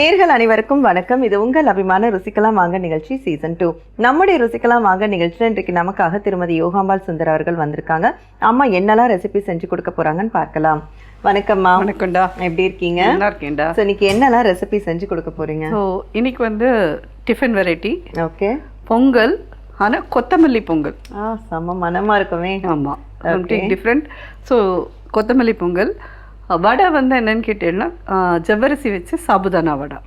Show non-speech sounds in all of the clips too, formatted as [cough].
நேர்கள் அனைவருக்கும் வணக்கம். இது உங்கள் அபிமான ருசிக்கலாம் வாங்க நிகழ்ச்சி சீசன் டூ நம்முடைய ருசிக்கலாம் வாங்க நிகழ்ச்சியில் இன்றைக்கு நமக்காக திருமதி யோகாம்பாள் சுந்தர் அவர்கள் வந்திருக்காங்க. அம்மா என்னெல்லாம் ரெசிபி செஞ்சு கொடுக்க போறாங்கன்னு பார்க்கலாம். வணக்கம்மா வணக்கம்டா. எப்படி இருக்கீங்க? நல்லா இருக்கேன்டா. ஸோ இன்னைக்கு என்னெல்லாம் ரெசிபி செஞ்சு கொடுக்க போறீங்க? ஸோ இன்னைக்கு வந்து டிஃபன் வெரைட்டி ஓகே பொங்கல் ஆனால் கொத்தமல்லி பொங்கல். ஆ செம்ம மனமா இருக்குமே. ஆமாம் டிஃப்ரெண்ட் ஸோ கொத்தமல்லி பொங்கல் வடை வந்து என்னன்னு கேட்டீங்கன்னா ஜவ்வரிசி வச்சு சாபுதானா வடை.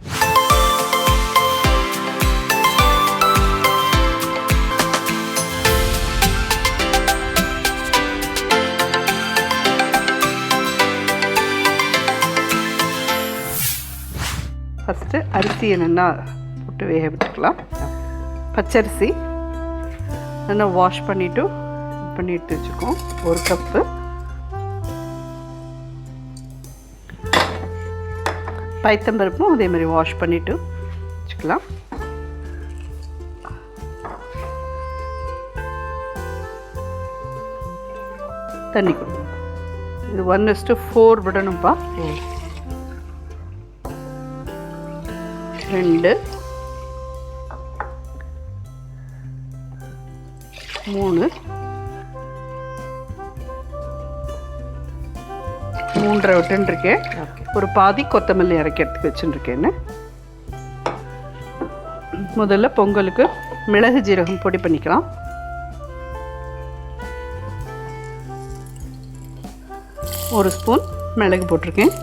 ஃபஸ்ட்டு அரிசி என்னென்னா போட்டு வேக விட்டுக்கலாம் பச்சரிசி. நல்லா வாஷ் பண்ணிவிட்டு பண்ணி எடுத்து வச்சுக்கோம் ஒரு கப்பு பைத்தம்பருப்பும் அதே மாதிரி வாஷ் பண்ணிவிட்டு வச்சுக்கலாம். தண்ணி கொடுக்கணும் இது ஒன் எஸ்ட்டு ஃபோர் விடணும்ப்பா ரெண்டு. மூணு. மூன்றரை விட்டுருக்கேன் ஒரு பாதி கொத்தமல்லி அரைக்கிறதுக்கு வச்சுருக்கேன்னு முதல்ல பொங்கலுக்கு மிளகு ஜீரகம் பொடி பண்ணிக்கலாம். ஒரு ஸ்பூன் மிளகு போட்டிருக்கேன்.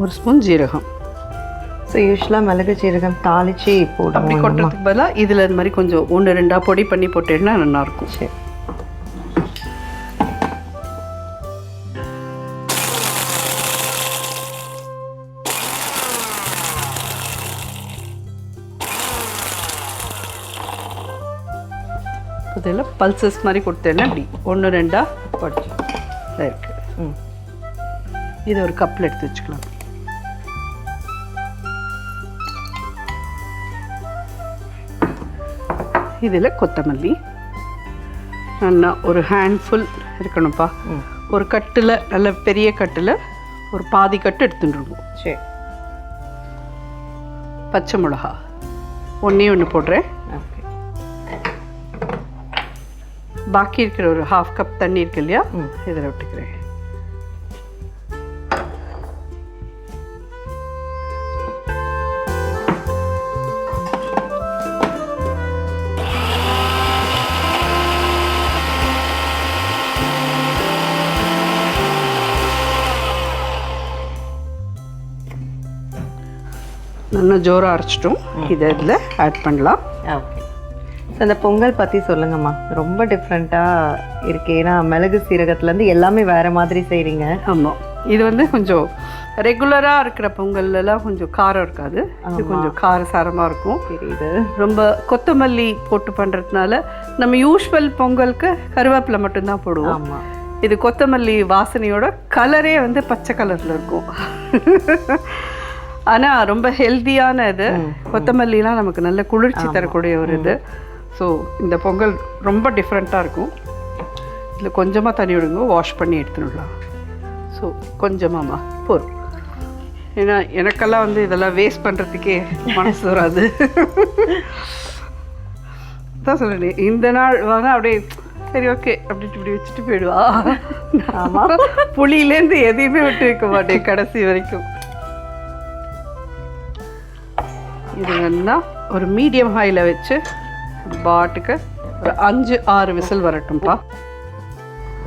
ஒரு ஸ்பூன் ஜீரகம். ஸோ யூஸ்வலாக மிளகு சீரகம் தாளிச்சு அப்படி போடுவோம். கொட்டுறதுக்கு பதிலாக இதில் இந்த மாதிரி கொஞ்சம் ஒன்று ரெண்டா பொடி பண்ணி போட்டேன்னா நல்லாயிருக்கும் சரி. இதில் பல்சஸ் மாதிரி கொடுத்தேன்னா இப்படி. ஒன்று ரெண்டா படிச்சு. இருக்கு. ம். இது ஒரு கப்பில் எடுத்து வச்சுக்கலாம். இதில் கொத்தமல்லி. நல்லா ஒரு ஹேண்ட்ஃபுல் இருக்கணும்ப்பா. ஒரு கட்டில் நல்ல பெரிய கட்டில் ஒரு பாதி கட்டு எடுத்துட்டுருவோம் சரி. பச்சை மிளகா. ஒன்றே ஒன்று போடுறேன். ஓகே. பாக்கி இருக்கிற ஒரு ஹாஃப் கப் தண்ணி இருக்கு இல்லையா. இதில் விட்டுக்கிறேன். நல்லா ஜோராக அரைச்சிட்டோம். இதை இதில் ஆட் பண்ணலாம். ஓகே. ஸோ அந்த பொங்கல் பற்றி சொல்லுங்கம்மா. ரொம்ப டிஃப்ரெண்ட்டாக இருக்கு. ஏன்னா மிளகு சீரகத்துலேருந்து எல்லாமே வேறு மாதிரி செய்கிறீங்க ஆமாம் இது வந்து கொஞ்சம் ரெகுலராக இருக்கிற பொங்கல்லாம் கொஞ்சம் காரம் இருக்காது. இது கொஞ்சம் காரசாரமாக இருக்கும். தெரியுது ரொம்ப கொத்தமல்லி போட்டு பண்ணுறதுனால நம்ம யூஸ்வல் பொங்கலுக்கு கருவேப்பிலை மட்டும்தான் போடுவோம். ஆமாம் இது கொத்தமல்லி வாசனையோட கலரே வந்து பச்சை கலரில் இருக்கும். ஆனால் ரொம்ப ஹெல்த்தியான இது. கொத்தமல்லிலாம் நமக்கு நல்ல குளிர்ச்சி தரக்கூடிய ஒரு இது. ஸோ இந்த பொங்கல் ரொம்ப டிஃப்ரெண்ட்டாக இருக்கும். இதில் கொஞ்சமாக தண்ணி விடுங்க வாஷ் பண்ணி எடுத்துடலாம் ஸோ கொஞ்சமாம்மா போதும். ஏன்னா எனக்கெல்லாம் வந்து இதெல்லாம் வேஸ்ட் பண்ணுறதுக்கே மனசு வராது. தான் சொல்லுறேன் இந்த நாள் வந்து அப்படியே சரி ஓகே அப்படின்ட்டு இப்படி வச்சுட்டு போயிடுவா. ஆமாம் புளியிலேருந்து எதையுமே விட்டு வைக்க மாட்டேன் கடைசி வரைக்கும். இது வேணா ஒரு மீடியம் ஹையில் வச்சு பாட்டுக்கு ஒரு அஞ்சு ஆறு விசில் வரட்டும்ப்பா.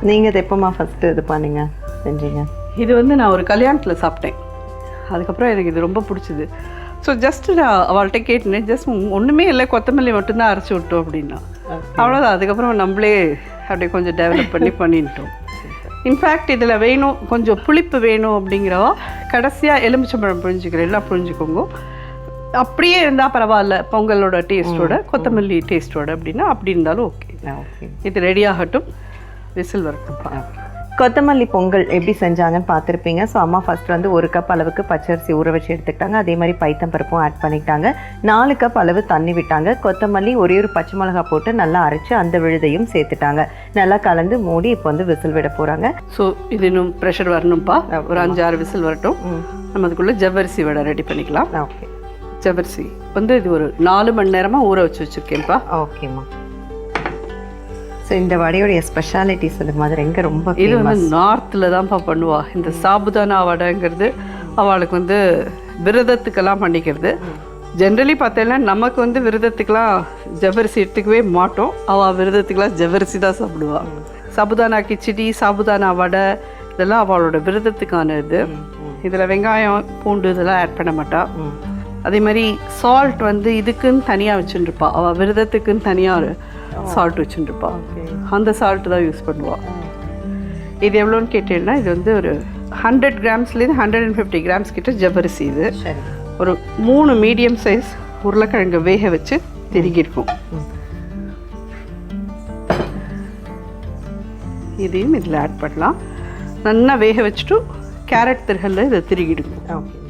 நீங்கள் இது எப்போம்மா ஃபஸ்ட்டு இது பண்ணீங்க? செஞ்சீங்க? இது வந்து நான் ஒரு கல்யாணத்தில் சாப்பிட்டேன். அதுக்கப்புறம் எனக்கு இது ரொம்ப பிடிச்சிது. ஸோ ஜஸ்ட் நான் அவள்கிட்ட கேட்டேன் ஜஸ்ட் ஒன்றுமே இல்லை கொத்தமல்லி மட்டும்தான் அரைச்சி விட்டோம் அப்படின்னா. அவ்வளோதான் அதுக்கப்புறம் நம்மளே அப்படியே கொஞ்சம் டெவலப் பண்ணி பண்ணிட்டோம். இன்ஃபேக்ட் இதில் வேணும் கொஞ்சம் புளிப்பு வேணும் அப்படிங்கிறவா கடைசியாக எலுமிச்சம்பழம் புழிஞ்சிக்கிறேன். எல்லாம் புழிஞ்சிக்கோங்க. அப்படியே இருந்தால் பரவாயில்ல பொங்கலோட டேஸ்ட்டோட கொத்தமல்லி டேஸ்ட்டோட அப்படின்னா அப்படி இருந்தாலும் ஓகே இது ரெடி ஆகட்டும் விசில் வரட்டும்ப்பா கொத்தமல்லி பொங்கல் எப்படி செஞ்சாங்கன்னு பார்த்துருப்பீங்க. ஸோ அம்மா ஃபர்ஸ்ட் வந்து ஒரு கப் அளவுக்கு பச்சரிசி ஊற வச்சு எடுத்துக்கிட்டாங்க. அதே மாதிரி பைத்தம் பருப்பும் ஆட் பண்ணிக்கிட்டாங்க. நாலு கப் அளவு தண்ணி விட்டாங்க. கொத்தமல்லி ஒரே ஒரு பச்சை மிளகா போட்டு நல்லா அரைச்சு அந்த விழுதையும் சேர்த்துட்டாங்க. நல்லா கலந்து மூடி இப்போ வந்து விசில் விட போகிறாங்க ஸோ இது இன்னும் ப்ரெஷர் வரணும்ப்பா ஒரு அஞ்சு ஆறு விசில் வரட்டும். நம்ம அதுக்குள்ளே ஜவ்வரிசி வடை ரெடி பண்ணிக்கலாம். ஓகே ஜவ்வரிசி வந்து இது ஒரு நாலு மணி நேரமாக ஊற வச்சு வச்சுருக்கேன்ப்பா. ஓகேம்மா ஸோ இந்த வடையோடைய ஸ்பெஷாலிட்டி சொல்லுங்க மாதிரி எங்கே ரொம்ப இது வந்து நார்த்தில் தான்ப்பா பண்ணுவா. இந்த சாபுதானா வடைங்கிறது அவளுக்கு வந்து விரதத்துக்கெல்லாம் பண்ணிக்கிறது. ஜென்ரலி பார்த்தேன்னா நமக்கு வந்து விரதத்துக்கெல்லாம் ஜவ்வரிசி எடுத்துக்கவே மாட்டோம். அவள் விரதத்துக்கெல்லாம் ஜவ்வரிசி தான் சாப்பிடுவா. சாபுதானா கிச்சடி சாபுதானா வடை இதெல்லாம் அவளோட விரதத்துக்கான இது. இதில் வெங்காயம் பூண்டு இதெல்லாம் ஆட் பண்ண மாட்டா. அதே மாதிரி சால்ட் வந்து இதுக்குன்னு தனியாக வச்சுருப்பா. அவள் விரதத்துக்குன்னு தனியாக சால்ட் வச்சுருப்பா. அந்த சால்ட் தான் யூஸ் பண்ணுவாள் இது எவ்வளோன்னு கேட்டீங்கன்னா இது வந்து ஒரு ஹண்ட்ரட் கிராம்ஸ்லேருந்து ஹண்ட்ரட் அண்ட் ஃபிஃப்டி கிராம்ஸ் கிட்ட ஜவ்வரிசி இது. ஒரு மூணு மீடியம் சைஸ் உருளைக்கிழங்கு வேக வச்சு திருகிருக்கும். இதையும் இதில் ஆட் பண்ணலாம். நல்லா வேக வச்சுட்டு கேரட் திருகல்ல இதை திருகிடுங்க. ஓகே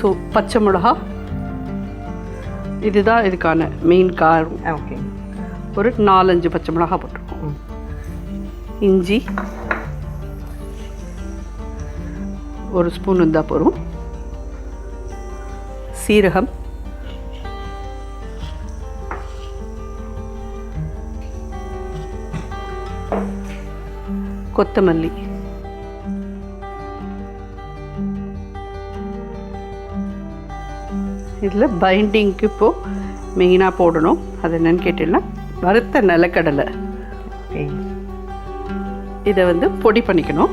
ஸோ பச்சை மிளகா. இதுதான் இதுக்கான மெயின் காரம். ஓகே ஒரு நாலஞ்சு பச்சை மிளகா போட்டிருக்கோம். இஞ்சி. ஒரு ஸ்பூன் இருந்தால் போதும். சீரகம். கொத்தமல்லி. இதில் பைண்டிங்க்கு இப்போது மெயினாக போடணும். அது என்னன்னு கேட்டீங்கன்னா வறுத்த நிலக்கடலை. இதை வந்து பொடி பண்ணிக்கணும்.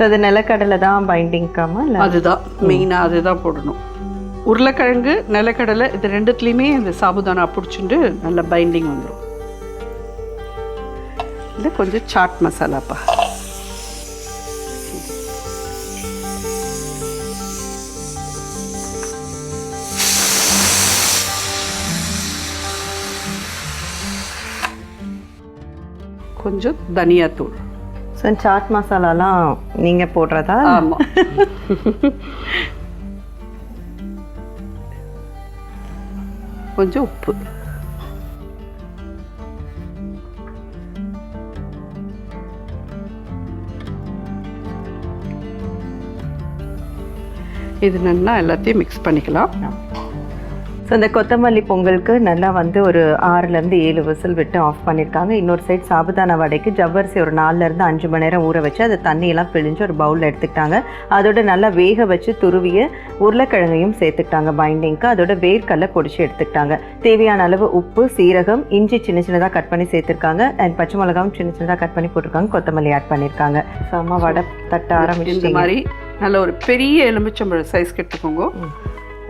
ஸோ அது நிலக்கடலை தான் பைண்டிங்க்காமா அதுதான் மெயினாக அதுதான் போடணும். உருளைக்கிழங்கு நிலக்கடலை இது ரெண்டுத்துலேயுமே இந்த சாபுதானா பிடிச்சிட்டு நல்ல பைண்டிங் வந்துடும் இது கொஞ்சம் சாட் மசாலாப்பா கொஞ்சம் தனியாத்தூள். ஸோ சாட் மசாலாலாம் நீங்கள் போடுறதா? ஆமாம் கொஞ்சம் உப்பு. இது நல்லா எல்லாத்தையும் மிக்ஸ் பண்ணிக்கலாம். ஸோ இந்த கொத்தமல்லி பொங்கலுக்கு நல்லா வந்து ஒரு ஆறுலேருந்து ஏழு விசில் விட்டு ஆஃப் பண்ணியிருக்காங்க இன்னொரு சைட் சாபுதானா வடைக்கு ஜவ்வரிசி ஒரு நாலுலேருந்து அஞ்சு மணி நேரம் ஊற வச்சு அதை தண்ணியெல்லாம் பிழிஞ்சு ஒரு பவுலில் எடுத்துக்கிட்டாங்க. அதோட நல்லா வேக வச்சு துருவிய உருளைக்கிழங்கையும் சேர்த்துக்கிட்டாங்க பைண்டிங்க்கு அதோட வேர்க்கடலை பொடிச்சு எடுத்துக்கிட்டாங்க. தேவையான அளவு உப்பு சீரகம் இஞ்சி சின்ன சின்னதாக கட் பண்ணி சேர்த்துருக்காங்க. அண்ட் பச்சை மிளகாவும் சின்ன சின்னதாக கட் பண்ணி போட்டிருக்காங்க. கொத்தமல்லி ஆட் பண்ணியிருக்காங்க ஸோ அம்மா வடை தட்ட ஆரம்பிச்சு மாதிரி நல்ல ஒரு பெரிய எலுமிச்சம்பழம் சைஸ் கெட்டுக்கோங்க.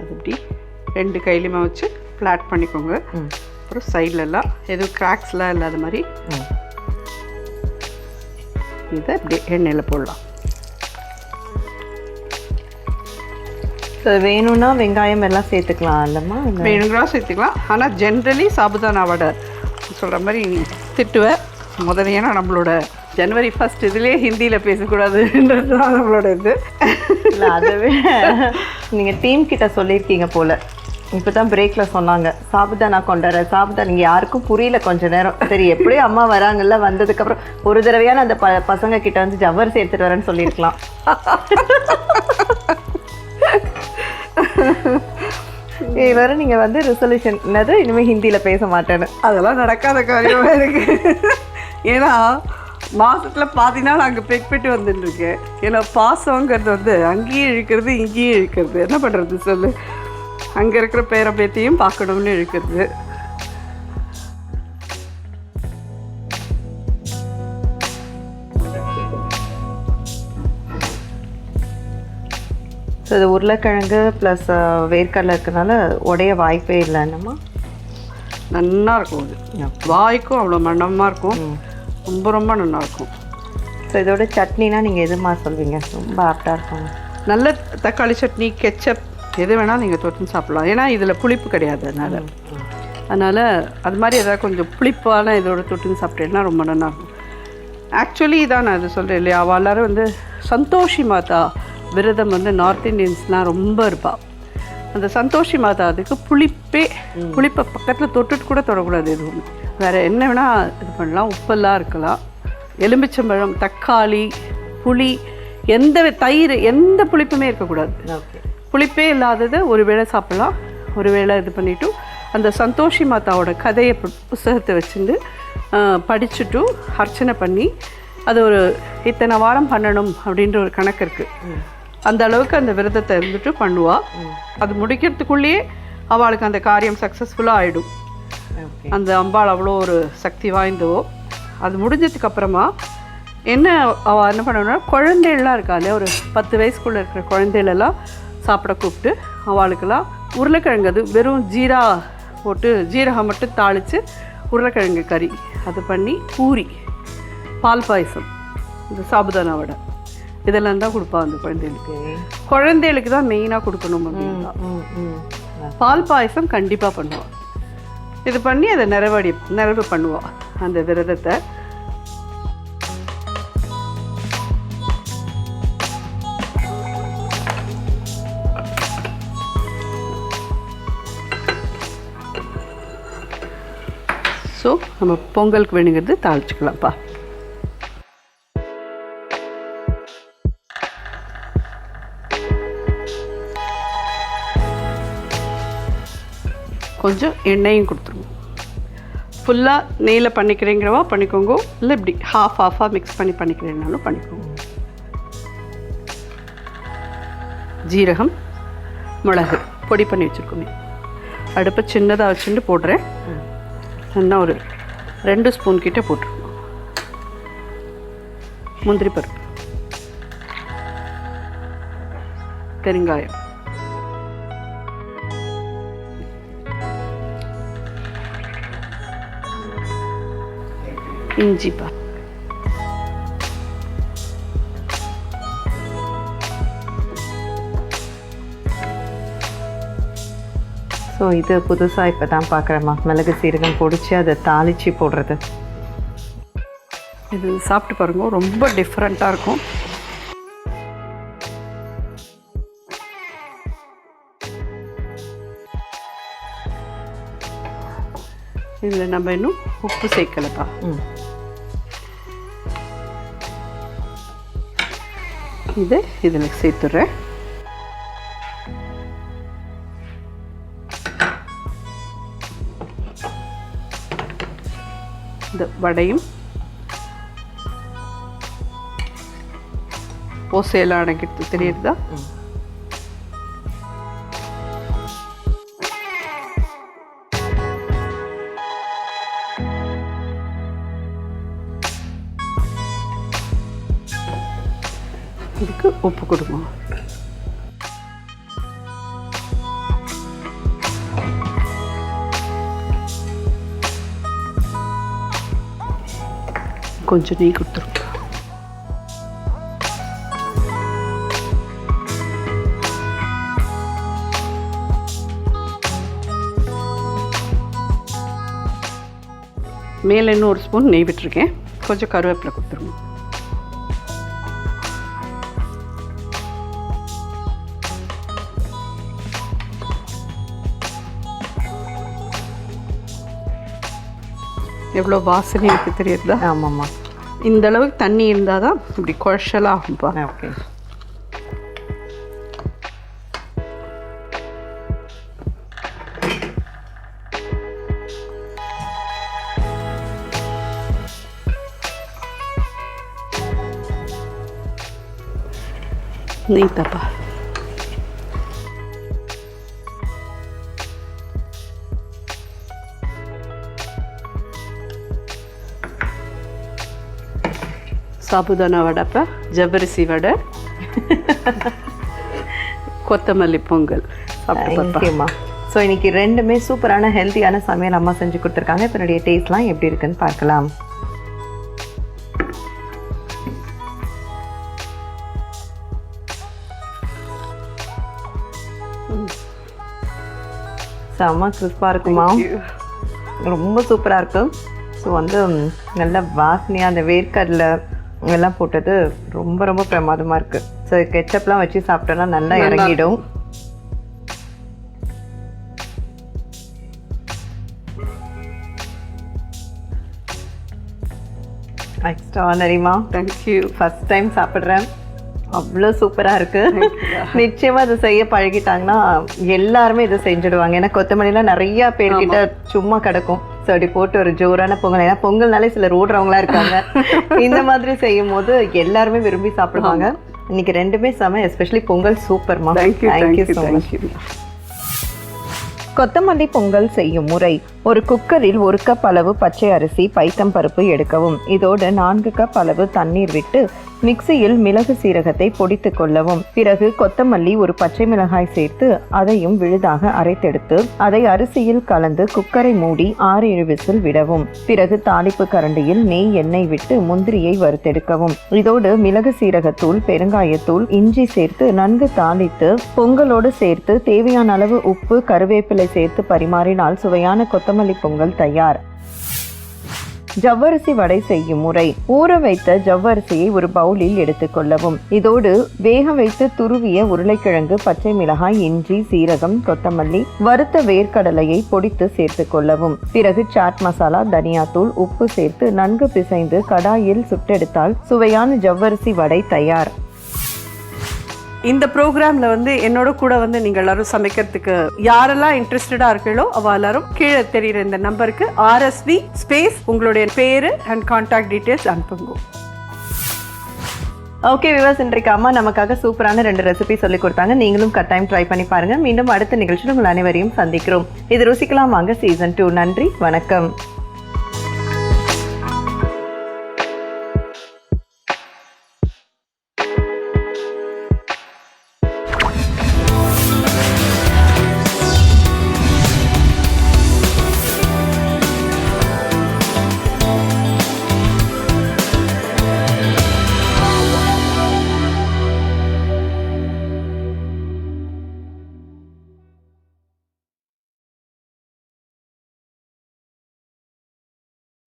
அது இப்படி ரெண்டு கையிலுமே வச்சு ஃப்ளாட் பண்ணிக்கோங்க. அப்புறம் சைட்லலாம் எதுவும் கிராக்ஸ்லாம் இல்லாத மாதிரி. இதை இப்படி எண்ணெயில் போடலாம். ஸோ வேணும்னா வெங்காயம் எல்லாம் சேர்த்துக்கலாம் இல்லைம்மா? இல்லை. வேணுங்களா சேர்த்துக்கலாம். ஆனால் ஜென்ரலி சாபுதானா வடை சொல்கிற மாதிரி நீ திட்டுவ. முதல்ல ஏன்னா நம்மளோட ஜனவரி ஃபர்ஸ்ட் இதுலேயே ஹிந்தியில் பேசக்கூடாதுன்றது தான் நம்மளோட இது. இல்லை அதுவே நீங்கள் டீம் கிட்ட சொல்லியிருக்கீங்க போல. இப்போ தான் பிரேக்கில் சொன்னாங்க. சாப்பிட்டா நான் கொண்டாடுறேன். சாப்பிட்டா நீங்கள் யாருக்கும் புரியல கொஞ்ச நேரம். சரி எப்படியும் அம்மா வராங்கல்ல வந்ததுக்கப்புறம் ஒரு தடவையான அந்த ப பசங்க கிட்ட வந்து ஜவ்வரிசி எடுத்துகிட்டு வரேன்னு சொல்லியிருக்கலாம். [laughs] இவரை நீங்கள் வந்து ரிசல்யூஷன் என்னது? இனிமேல் ஹிந்தியில் பேச மாட்டேன்னு. அதெல்லாம் நடக்காத காரியமாக இருக்கு. ஏன்னா மாதத்தில் பாதி நாள் அங்கே பெக்பெட்டு வந்துட்டுருக்கேன் ஏன்னா பாசங்கிறது வந்து அங்கேயும் இழுக்கிறது இங்கேயும் இழுக்கிறது. என்ன பண்ணுறது சொல்லு? அங்கே இருக்கிற பேர பேத்தையும் பார்க்கணும்னு இழுக்கிறது ஸோ இது உருளைக்கிழங்கு ப்ளஸ் வேர்க்கடலை இருக்கனால உடைய வாய்ப்பே இல்லை என்னம்மா? நன்னா இருக்கும் அது. வாய்க்கும் அவ்வளோ மணமாக இருக்கும். ரொம்ப ரொம்ப நல்லா இருக்கும். ஸோ இதோட சட்னினா நீங்கள் எதுமா சொல்வீங்க? ரொம்ப ஆப்டாக இருக்கும் நல்ல தக்காளி சட்னி கெச்சப் எது வேணால் நீங்கள் தொட்டு சாப்பிடலாம். ஏன்னா இதில் புளிப்பு கிடையாது அதனால். அதனால் அது மாதிரி ஏதாவது கொஞ்சம் புளிப்பான இதோட தொட்டுன்னு சாப்பிட்டேன்னா ரொம்ப நல்லா இருக்கும் ஆக்சுவலி இதான் நான் இது சொல்கிறேன் இல்லையா? அவள் எல்லாரும் வந்து சந்தோஷி மாதா விரதம் வந்து நார்த் இந்தியன்ஸ்லாம் ரொம்ப இருப்பாள் அந்த சந்தோஷி மாதா அதுக்கு புளிப்பே புளிப்பை பக்கத்தில் தொட்டுட்டு கூட தொடக்கூடாது எதுவும் வேறு என்ன வேணால் இது பண்ணலாம். உப்பெல்லாம் இருக்கலாம். எலுமிச்சம்பழம் தக்காளி புளி எந்த தயிர் எந்த புளிப்புமே இருக்கக்கூடாது. புளிப்பே இல்லாததை ஒரு வேளை சாப்பிடலாம். ஒரு வேளை இது பண்ணிவிட்டு அந்த சந்தோஷி மாதாவோட கதையை புஸ்தகத்தை வச்சுட்டு படிச்சுட்டு அர்ச்சனை பண்ணி அது ஒரு இத்தனை வாரம் பண்ணணும் அப்படின்ற ஒரு கணக்கு இருக்குது அந்த அளவுக்கு அந்த விரதத்தை இருந்துட்டு பண்ணுவா. அது முடிக்கிறதுக்குள்ளேயே அவளுக்கு அந்த காரியம் சக்ஸஸ்ஃபுல்லாக ஆகிடும் அந்த அம்பாள் அவ்வளோ ஒரு சக்தி வாய்ந்தவோ. அது முடிஞ்சதுக்கு அப்புறமா என்ன அவள் என்ன பண்ணணும்னா குழந்தைகள்லாம் இருக்கா இல்லையா? ஒரு பத்து வயசுக்குள்ளே இருக்கிற குழந்தைகளெல்லாம் சாப்பிட கூப்பிட்டு அவளுக்கெல்லாம் உருளைக்கிழங்கு அது வெறும் ஜீரா போட்டு ஜீரகம் மட்டும் தாளித்து உருளைக்கிழங்கு கறி. அது பண்ணி பூரி பால் பாயசம் இந்த சாபுதானா வடை. இதெல்லாம் தான் கொடுப்பா அந்த குழந்தைகளுக்கு. குழந்தைகளுக்கு தான் மெயினாக கொடுக்கணும் அப்படின்னா பால் பாயசம் கண்டிப்பாக பண்ணுவாள் இது பண்ணி அதை நிறைவடி நிறைவு பண்ணுவாள் அந்த விரதத்தை. ஸோ நம்ம பொங்கலுக்கு வேணுங்கிறது தாளிச்சுக்கலாம்ப்பா. கொஞ்சம் எண்ணெயும் கொடுத்துருங்க. ஃபுல்லாக நெய்யில் பண்ணிக்கிறீங்கிறவா பண்ணிக்கோங்க. இல்லை இப்படி ஹாஃப் ஹாஃபாக மிக்ஸ் பண்ணி பண்ணிக்கிறேன்னாலும் பண்ணிக்கோங்க. ஜீரகம் மிளகு பொடி பண்ணி வச்சுருக்கோமே. அடுப்பை சின்னதாக வச்சுட்டு போடுறேன் நல்லா ஒரு ரெண்டு ஸ்பூன் கிட்ட போட்டுருக்கோம் முந்திரி பருப்பு. பெருங்காயம். இஞ்சிப்பா ஸோ இது புதுசாக இப்போ தான் பார்க்குறேம்மா. மிளகு சீரகம் பொடிச்சு அதை தாளித்து போடுறது. இது சாப்பிட்டு பாருங்க ரொம்ப டிஃப்ரெண்ட்டாக இருக்கும். இதில் நம்ம இன்னும் உப்பு சேர்க்கலப்பா. இது இதில் சேர்த்துடுறேன். இந்த வடையும் ஓசையெல்லாம் அடங்கிட்டு தெரியுதா ம். இதுக்கு உப்பு கொடுங்க கொஞ்சம் நெய் கொடுத்துருங்க. மேலே இன்னும் ஒரு ஸ்பூன் நெய் விட்டுருக்கேன். கொஞ்சம் கருவேப்பிலை கொடுத்துருங்க. எவ்வளோ வாசனை இருக்குது தெரியுதா? ஆமாம்மா. இந்த அளவுக்கு தண்ணி இருந்தால் தான் இப்படி குழச்சலாக ஆகும்பா ஓகே நெய் தப்பா சாபுதானா வடைப்பா ஜவ்வரிசி வடை கொத்தமல்லி பொங்கல் சாப்பிட்டு பாப்பா தேங்க்யூம்மா ஸோ இன்னைக்கு ரெண்டுமே சூப்பரான ஹெல்த்தியான சமையல் அம்மா செஞ்சு கொடுத்துருக்காங்க. இப்போ என்னுடைய டேஸ்ட்லாம் எப்படி இருக்குன்னு பார்க்கலாம். செம்ம கிறிஸ்பாக இருக்குமா ரொம்ப சூப்பராக இருக்கும் ஸோ வந்து நல்ல வாசனையாக அந்த வேர்க்கடலை எல்லாம் போட்டது ரொம்ப ரொம்ப பிரமாதமாக இருக்குது ஸோ கெச்சப்லாம் வச்சு சாப்பிட்டோன்னா நல்லா இறங்கிடும். எக்ஸ்ட்ரானரிமா தேங்க்யூ ஃபர்ஸ்ட் டைம் சாப்பிட்றேன். அவ்வளோ சூப்பராக இருக்கு. நிச்சயமாக அதை செய்ய பழகிட்டாங்கன்னா எல்லாருமே இதை செஞ்சுடுவாங்க. ஏன்னா கொத்தமல்லிலாம் நிறைய பேர்கிட்ட சும்மா கிடக்கும். ஸோ அப்படி போட்டு ஒரு ஜோரான பொங்கல். ஏன்னா பொங்கல்னாலே சிலர் ஓடுறவங்களா இருக்காங்க. [laughs] இந்த மாதிரி செய்யும் போது எல்லாருமே விரும்பி சாப்பிடுவாங்க. இன்னைக்கு ரெண்டுமே செம எஸ்பெஷலி பொங்கல் சூப்பர்மா thank you thank you thank you so much thank you கொத்தமல்லி பொங்கல் செய்யும் முறை. ஒரு குக்கரில் ஒரு கப் அளவு பச்சை அரிசி பைத்தம் பருப்பு எடுக்கவும். இதோடு நான்கு கப் அளவு தண்ணீர் விட்டு மிக்சியில் மிளகு சீரகத்தை பொடித்து கொள்ளவும். பிறகு கொத்தமல்லி ஒரு பச்சை மிளகாய் சேர்த்து அதையும் விழுதாக அரைத்தெடுத்து அதை அரிசியில் கலந்து குக்கரை மூடி ஆறு ஏழு விசில் விடவும். பிறகு தாளிப்பு கரண்டியில் நெய் எண்ணெய் விட்டு முந்திரியை வறுத்தெடுக்கவும். இதோடு மிளகு சீரகத்தூள் பெருங்காயத்தூள் இஞ்சி சேர்த்து நன்கு தாளித்து பொங்கலோடு சேர்த்து தேவையான அளவு உப்பு கருவேப்பிலை சேர்த்து பரிமாறினால் சுவையான கொத்தமல்லி பொங்கல் தயார். ஜவ்வரிசி வடை செய்யும் முறை. ஊற வைத்த ஜவ்வரிசியை ஒரு பவுலில் எடுத்துக்கொள்ளவும் இதோடு வேக வைத்து துருவிய உருளைக்கிழங்கு பச்சை மிளகாய் இஞ்சி சீரகம் கொத்தமல்லி வறுத்த வேர்க்கடலையை பொடித்து சேர்த்து கொள்ளவும். பிறகு சாட் மசாலா தனியாத்தூள் உப்பு சேர்த்து நன்கு பிசைந்து கடாயில் சுட்டெடுத்தால் சுவையான ஜவ்வரிசி வடை தயார். இந்த ப்ரோக்ராமில் வந்து என்னோட கூட வந்து நீங்கள் எல்லாரும் சமைக்கிறதுக்கு யாரெல்லாம் இன்ட்ரெஸ்டடாக இருக்கீங்களோ அவள் எல்லாரும் கீழே தெரிகிற இந்த நம்பருக்கு ஆர்எஸ்வி ஸ்பேஸ் உங்களுடைய பேரு அண்ட் கான்டாக்ட் டீட்டெயில்ஸ் அனுப்புங்க. ஓகே விவாஸ் இன்றைக்கு அம்மா நமக்காக சூப்பரான ரெண்டு ரெசிபி சொல்லி கொடுத்தாங்க. நீங்களும் கட்டாயம் ட்ரை பண்ணி பாருங்கள் மீண்டும் அடுத்த நிகழ்ச்சியில் உங்கள் அனைவரையும் சந்திக்கிறோம். இது ருசிக்கலாம் வாங்க சீசன் டூ நன்றி வணக்கம்.